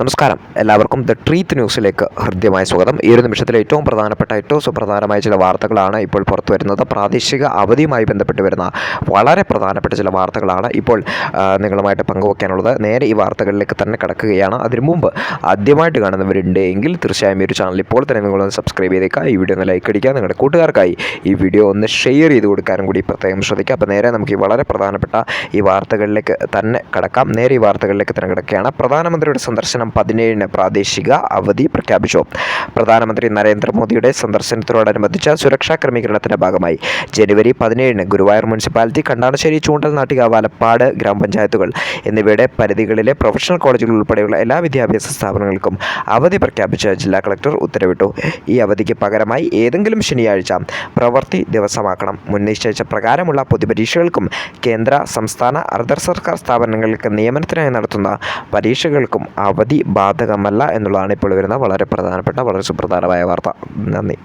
നമസ്കാരം. എല്ലാവർക്കും ദ ട്രീത്ത് ന്യൂസിലേക്ക് ഹൃദ്യമായ സ്വാഗതം. ഈ ഒരു നിമിഷത്തിൽ ഏറ്റവും പ്രധാനപ്പെട്ട ഏറ്റവും സുപ്രധാനമായ ചില വാർത്തകളാണ് ഇപ്പോൾ പുറത്തു വരുന്നത്. പ്രാദേശിക അവധിയുമായി ബന്ധപ്പെട്ട് വരുന്ന വളരെ പ്രധാനപ്പെട്ട ചില വാർത്തകളാണ് ഇപ്പോൾ നിങ്ങളുമായിട്ട് പങ്കുവയ്ക്കാനുള്ളത് നേരെ ഈ വാർത്തകളിലേക്ക് തന്നെ കടക്കുകയാണ്. അതിനു മുമ്പ് ആദ്യമായിട്ട് കാണുന്നവരുണ്ട് എങ്കിൽ തീർച്ചയായും ഈ ഒരു ചാനൽ ഇപ്പോൾ തന്നെ നിങ്ങളൊന്ന് സബ്സ്ക്രൈബ് ചെയ്തേക്കുക. ഈ വീഡിയോ ഒന്ന് ലൈക്ക് അടിക്കുക. നിങ്ങളുടെ കൂട്ടുകാർക്കായി ഈ വീഡിയോ ഒന്ന് ഷെയർ ചെയ്ത് കൊടുക്കാനും കൂടി പ്രത്യേകം ശ്രദ്ധിക്കുക. അപ്പോൾ നേരെ നമുക്ക് ഈ വളരെ പ്രധാനപ്പെട്ട ഈ വാർത്തകളിലേക്ക് തന്നെ കടക്കാം. നേരെ ഈ വാർത്തകളിലേക്ക് തന്നെ കിടക്കുകയാണ്. പ്രധാനമന്ത്രിയുടെ സന്ദർശനം പതിനേഴിന് പ്രാദേശിക അവധി പ്രഖ്യാപിച്ചു. പ്രധാനമന്ത്രി നരേന്ദ്രമോദിയുടെ സന്ദർശനത്തോടനുബന്ധിച്ച സുരക്ഷാ ക്രമീകരണത്തിന്റെ ഭാഗമായി. ജനുവരി പതിനേഴിന് ഗുരുവായൂർ മുനിസിപ്പാലിറ്റി കണ്ടാണശ്ശേരി ചൂണ്ടൽ നാട്ടിക വലപ്പാട് ഗ്രാമപഞ്ചായത്തുകൾ എന്നിവയുടെ പരിധികളിലെ പ്രൊഫഷണൽ കോളേജുകൾ ഉൾപ്പെടെയുള്ള എല്ലാ വിദ്യാഭ്യാസ സ്ഥാപനങ്ങൾക്കും അവധി പ്രഖ്യാപിച്ച് ജില്ലാ കളക്ടർ ഉത്തരവിട്ടു. ഈ അവധിക്ക് പകരമായി ഏതെങ്കിലും ശനിയാഴ്ച പ്രവൃത്തി ദിവസമാക്കണം. മുൻ നിശ്ചയിച്ച പ്രകാരമുള്ള പൊതുപരീക്ഷകൾക്കും കേന്ദ്ര സംസ്ഥാന അർദ്ധ സർക്കാർ സ്ഥാപനങ്ങൾക്ക് നിയമനത്തിനായി നടത്തുന്ന പരീക്ഷകൾക്കും അവധി ബാധകമല്ല എന്നുള്ളതാണ് ഇപ്പോൾ വരുന്ന വളരെ പ്രധാനപ്പെട്ട വളരെ സുപ്രധാനമായ വാർത്ത. നന്ദി.